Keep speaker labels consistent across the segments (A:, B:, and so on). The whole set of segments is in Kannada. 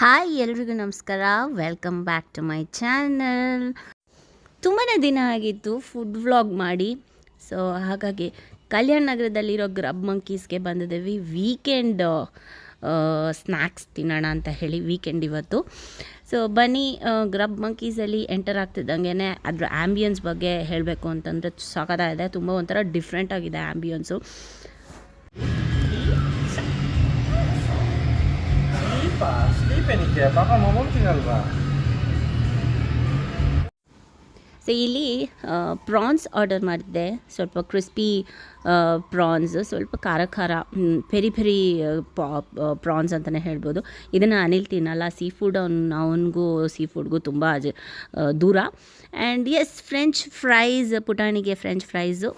A: ಹಾಯ್ ಎಲ್ರಿಗೂ ನಮಸ್ಕಾರ. Welcome back to my channel ತುಂಬಾ ದಿನ ಆಗಿತ್ತು ಫುಡ್ ವ್ಲಾಗ್ ಮಾಡಿ. ಸೊ ಹಾಗಾಗಿ ಕಲ್ಯಾಣ ನಗರದಲ್ಲಿರೋ ಗ್ರಬ್ ಮಂಕೀಸ್ಗೆ ಬಂದಿದ್ದೀವಿ. ವೀಕೆಂಡ್ ಸ್ನ್ಯಾಕ್ಸ್ ತಿನ್ನೋಣ ಅಂತ ಹೇಳಿ ವೀಕೆಂಡ್ ಇವತ್ತು. ಸೊ ಬನ್ನಿ ಗ್ರಬ್ ಮಂಕೀಸಲ್ಲಿ ಎಂಟರ್ ಆಗ್ತಿದ್ದಂಗೆ ಅದರ ಆ್ಯಂಬಿಯನ್ಸ್ ಬಗ್ಗೆ ಹೇಳಬೇಕು ಅಂತಂದರೆ ಇದೆ. ತುಂಬ ಒಂಥರ ಡಿಫ್ರೆಂಟಾಗಿದೆ ಆ್ಯಂಬಿಯನ್ಸು ಸೊ ಇಲ್ಲಿ ಪ್ರಾನ್ಸ್ ಆರ್ಡರ್ ಮಾಡಿದ್ದೆ. ಸ್ವಲ್ಪ ಕ್ರಿಸ್ಪಿ ಪ್ರಾನ್ಸ್ ಸ್ವಲ್ಪ ಖಾರ ಖಾರ ಪೆರಿ ಪೆರಿ ಪ್ರಾನ್ಸ್ ಅಂತಲೇ ಹೇಳ್ಬೋದು. ಇದನ್ನು ಅನಿಲ್ ತಿನ್ನಲ್ಲ. ಸೀ ಫುಡ್ ಅವ್ನು, ಅವನಿಗೂ ಸೀ ಫುಡ್ಗೂ ತುಂಬ ದೂರ. ಆ್ಯಂಡ್ ಎಸ್ ಫ್ರೆಂಚ್ ಫ್ರೈಸ್ ಪುಟಾಣಿಗೆ ಫ್ರೆಂಚ್ ಫ್ರೈಸು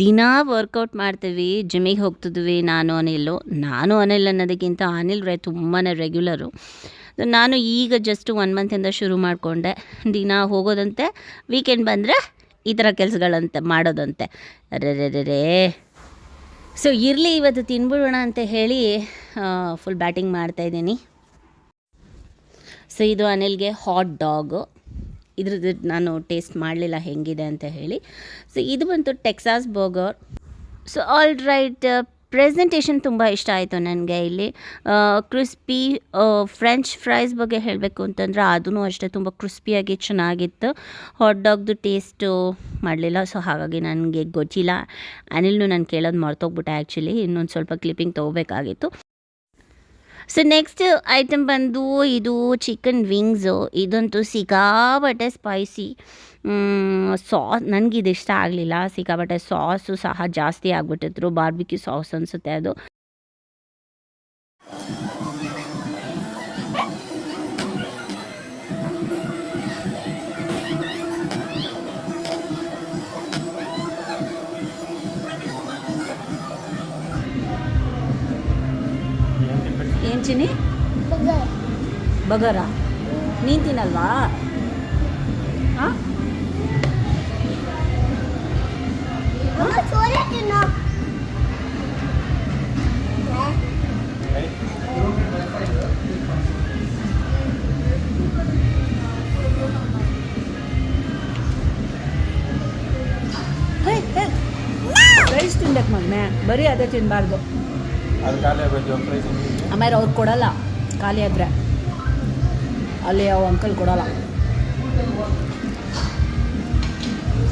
A: ದಿನ ವರ್ಕೌಟ್ ಮಾಡ್ತೀವಿ ಜಿಮ್ಮಿಗೆ ಹೋಗ್ತಿದ್ವಿ, ನಾನು ಅನಿಲ್ಲು ನಾನು ಅನಿಲ್ ಅನ್ನೋದಕ್ಕಿಂತ ಅನಿಲ್ ರೇ ತುಂಬಾ ರೆಗ್ಯುಲರು ನಾನು ಈಗ ಜಸ್ಟ್ ಒನ್ ಮಂತಿಂದ ಶುರು ಮಾಡಿಕೊಂಡೆ. ದಿನ ಹೋಗೋದಂತೆ ವೀಕೆಂಡ್ ಬಂದರೆ ಈ ಥರ ಕೆಲಸಗಳಂತೆ, ಮಾಡೋದಂತೆ. ರೇ ಸೊ ಇರಲಿ, ಇವತ್ತು ತಿನ್ಬಿಡೋಣ ಅಂತ ಹೇಳಿ ಫುಲ್ ಬ್ಯಾಟಿಂಗ್ ಮಾಡ್ತಾಯಿದ್ದೀನಿ ಸೊ ಇದು ಅನಿಲ್ಗೆ ಹಾಟ್ ಡಾಗು ಇದ್ರದ್ದು ನಾನು ಟೇಸ್ಟ್ ಮಾಡಲಿಲ್ಲ ಹೆಂಗಿದೆ ಅಂತ ಹೇಳಿ. ಸೊ ಇದು ಬಂತು Texas burger. So all right presentation ತುಂಬ ಇಷ್ಟ ಆಯಿತು ನನಗೆ ಇಲ್ಲಿ. ಕ್ರಿಸ್ಪಿ ಫ್ರೆಂಚ್ ಫ್ರೈಸ್ ಬಗ್ಗೆ ಹೇಳಬೇಕು ಅಂತಂದರೆ ಅದೂ ಅಷ್ಟೇ ತುಂಬ ಕ್ರಿಸ್ಪಿಯಾಗಿ ಚೆನ್ನಾಗಿತ್ತು. ಹಾಟ್ ಡಾಗ್ದು ಟೇಸ್ಟು ಮಾಡಲಿಲ್ಲ ಸೊ ಹಾಗಾಗಿ ನನಗೆ ಗೊತ್ತಿಲ್ಲ. ಅನಿಲ್ನು ನಾನು ಕೇಳೋದು ಮರ್ತೋಗ್ಬಿಟ್ಟೆ ಆ್ಯಕ್ಚುಲಿ ಇನ್ನೊಂದು ಸ್ವಲ್ಪ ಕ್ಲಿಪ್ಪಿಂಗ್ ತೊಗೋಬೇಕಾಗಿತ್ತು. ಸೊ ನೆಕ್ಸ್ಟ್ ಐಟಮ್ ಬಂದು ಇದು ಚಿಕನ್ ವಿಂಗ್ಸು ಇದಂತೂ ಸಿಕ್ಕಾಬಟ್ಟೆ ಸ್ಪೈಸಿ ಸಾಸ್ ನನಗಿದು ಇಷ್ಟ ಆಗಲಿಲ್ಲ. ಸಿಕ್ಕಾಬಟ್ಟೆ ಸಾಸು ಸಹ ಜಾಸ್ತಿ ಆಗಿಬಿಟ್ಟಿದ್ರು. ಬಾರ್ಬಿಕ್ಯೂ ಸಾಸ್ ಅನಿಸುತ್ತೆ ಅದು. ಏನು ಚಿನಿ ಬಗರ. ನೀನು ತಿನ್ನಲ್ವಾ? ಹಾಂ ರೈಸ್ ತಿನ್ಬೇಕು ಮಗನೆ. ಬರೀ ಅದೇ ತಿನ್ನಬಾರ್ದು
B: ಅದು ಖಾಲಿ ಆಗೋದು ಪ್ರೈಸ್
A: ಆಮೇಲೆ ಅವ್ರು ಕೊಡಲ್ಲ, ಖಾಲಿ ಆದರೆ. ಅಲ್ಲಿ ಅವ ಅಂಕಲ್ ಕೊಡಲ್ಲ.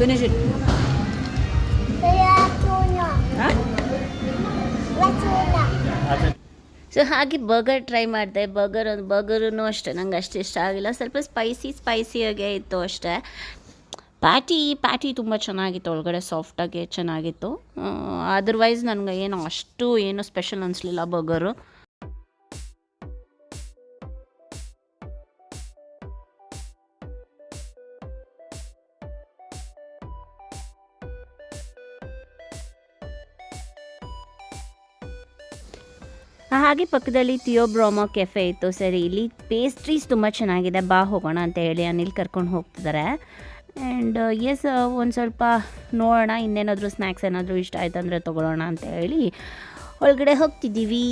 A: ಫಿನಿಶ್ ಇಟ್ ಸೊ ಹಾಗೆ ಬರ್ಗರ್ ಟ್ರೈ ಮಾಡಿದೆ. ಬರ್ಗರ್ ಒಂದು ಬರ್ಗರೂ ಅಷ್ಟೇ, ನಂಗೆ ಅಷ್ಟು ಇಷ್ಟ ಆಗಿಲ್ಲ. ಸ್ವಲ್ಪ ಸ್ಪೈಸಿ ಸ್ಪೈಸಿಯಾಗೆ ಇತ್ತು ಅಷ್ಟೇ. ಪ್ಯಾಟಿ ಪ್ಯಾಟಿ ತುಂಬ ಚೆನ್ನಾಗಿತ್ತು. ಒಳಗಡೆ ಸಾಫ್ಟಾಗಿ ಚೆನ್ನಾಗಿತ್ತು. ಅದರ್ವೈಸ್ ನನಗೆ ಏನು ಅಷ್ಟು ಏನು ಸ್ಪೆಷಲ್ ಅನಿಸ್ಲಿಲ್ಲ ಬರ್ಗರು ಹಾಗೆ ಪಕ್ಕದಲ್ಲಿ ಥಿಯೋಬ್ರೋಮೋ ಕೆಫೆ ಇತ್ತು. ಸರಿ, ಇಲ್ಲಿ ಪೇಸ್ಟ್ರೀಸ್ ತುಂಬ ಚೆನ್ನಾಗಿದೆ. ಬಾ ಹೋಗೋಣ ಅಂತ ಹೇಳಿ ಅನಿಲ್ ಕರ್ಕೊಂಡು ಹೋಗ್ತಿದ್ದಾರೆ ಆ್ಯಂಡ್ ಎಸ್ ಒಂದು ಸ್ವಲ್ಪ ನೋಡೋಣ, ಇನ್ನೇನಾದರೂ ಸ್ನ್ಯಾಕ್ಸ್ ಏನಾದರೂ ಇಷ್ಟ ಆಯ್ತು ಅಂದರೆ ತೊಗೊಳ್ಳೋಣ ಅಂತ ಹೇಳಿ ಒಳಗಡೆ ಹೋಗ್ತಿದ್ದೀವಿ.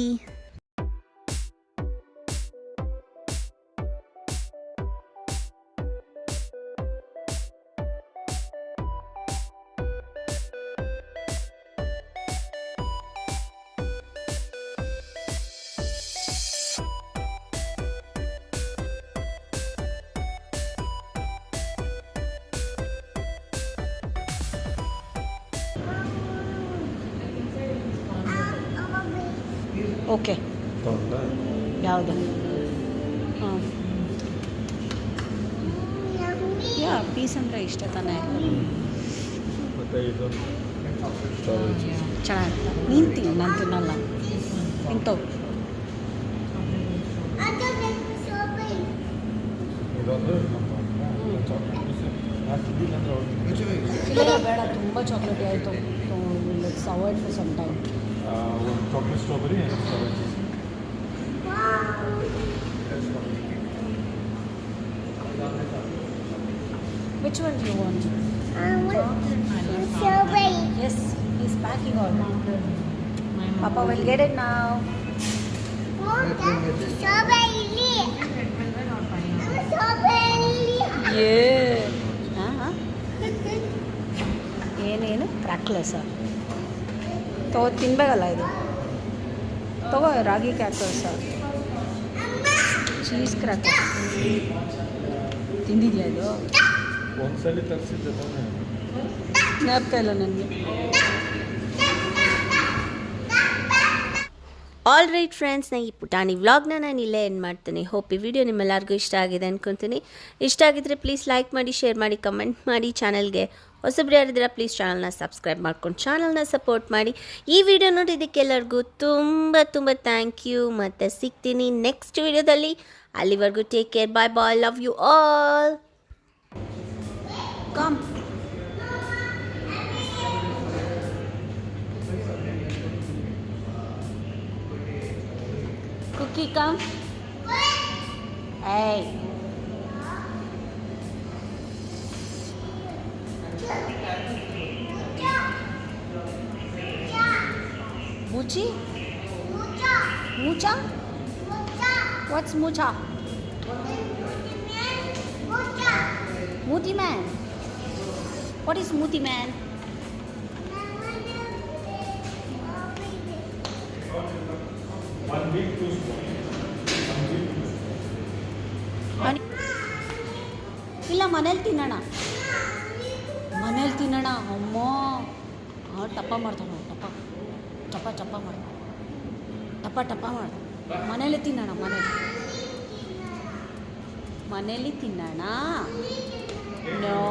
A: ಓಕೆ. ಯಾವುದು? ಹಾಂ. ಯಾ ಪೀಸ್ ಅಂದರೆ ಇಷ್ಟ ತಾನೇ.
B: ಇದು?
A: ಚೆನ್ನಾಗಿಲ್ಲ ನೀನು ತಿನ್ನು ನಾನು ತಿನ್ನಲ್ಲ. ನಿಂತು ಬೇಡ ತುಂಬ ಚಾಕ್ಲೇಟಿ ಆಯಿತು. Let's avoid for some time
B: ಆ, ಒಂದು chocolate strawberry strawberry cheese
C: Which one do you want?
D: Strawberry.
C: Yes, he's packing all. Papa will get it now.
D: Strawberry. Strawberry.
C: Yeah. ಹಾಂ ಏನೇನು ಕ್ರ್ಯಾಕ್ಲಸ ತಗೋ ತಿನ್ಬೇಕಲ್ಲ ಇದು. ತಗೋ ರಾಗಿ ಕ್ರ್ಯಾಕರ್ಸ ಚೀಸ್ ಕ್ರ್ಯಾಕರ್ಸ್ ತಿಂದಿದ್ಯಾ ಇದು?
B: ಒಂದ್ಸಲಿ ತರಿಸಿದ್ದೆ
C: ಜ್ಞಾಪಕ ಇಲ್ಲ ನನಗೆ.
A: ಆಲ್ ರೈಟ್ ಫ್ರೆಂಡ್ಸ್ ನಾ ಈ ಪುಟಾಣಿ ವ್ಲಾಗ್ನ ನಾನು ಇಲ್ಲೇ ಏನು ಮಾಡ್ತೀನಿ. ಹೋಪ್ ಈ ವಿಡಿಯೋ ನಿಮ್ಮೆಲ್ಲರಿಗೂ ಇಷ್ಟ ಆಗಿದೆ ಅಂದ್ಕೊತೀನಿ ಇಷ್ಟ ಆಗಿದ್ರೆ ಪ್ಲೀಸ್ ಲೈಕ್ ಮಾಡಿ ಶೇರ್ ಮಾಡಿ ಕಮೆಂಟ್ ಮಾಡಿ ಚಾನಲ್ಗೆ ಹೊಸಬ್ರು ಯಾರಿದ್ದೀರಾ ಪ್ಲೀಸ್ ಚಾನಲ್ನ ಸಬ್ಸ್ಕ್ರೈಬ್ ಮಾಡ್ಕೊಂಡು ಚಾನಲ್ನ ಸಪೋರ್ಟ್ ಮಾಡಿ. ಈ ವಿಡಿಯೋ ನೋಡಿದ್ದಕ್ಕೆಲ್ಲರಿಗೂ ತುಂಬ ತುಂಬ ಥ್ಯಾಂಕ್ ಯು ಮತ್ತು ಸಿಗ್ತೀನಿ ನೆಕ್ಸ್ಟ್ ವಿಡಿಯೋದಲ್ಲಿ ಅಲ್ಲಿವರೆಗೂ take care bye bye love you all
C: come cookie come hey ಮೂಚಿ much what's much Muti man What is Muti man? ಇಲ್ಲ ಮನೇಲಿ ತಿನ್ನೋಣ ಮನೇಲಿ ತಿನ್ನೋಣ ಅಮ್ಮ ಹಾಂ ಟಪ್ಪ ಮಾಡ್ತಾನೆ ಟಪ್ಪ ಟಪ್ಪ ಮಾಡು. ಟಪ ಟಪ್ಪ ಮಾಡ. ಮನೇಲಿ ತಿನ್ನೋಣ ಮನೇಲಿ ಮನೇಲಿ ತಿನ್ನೋಣ. ನೋ.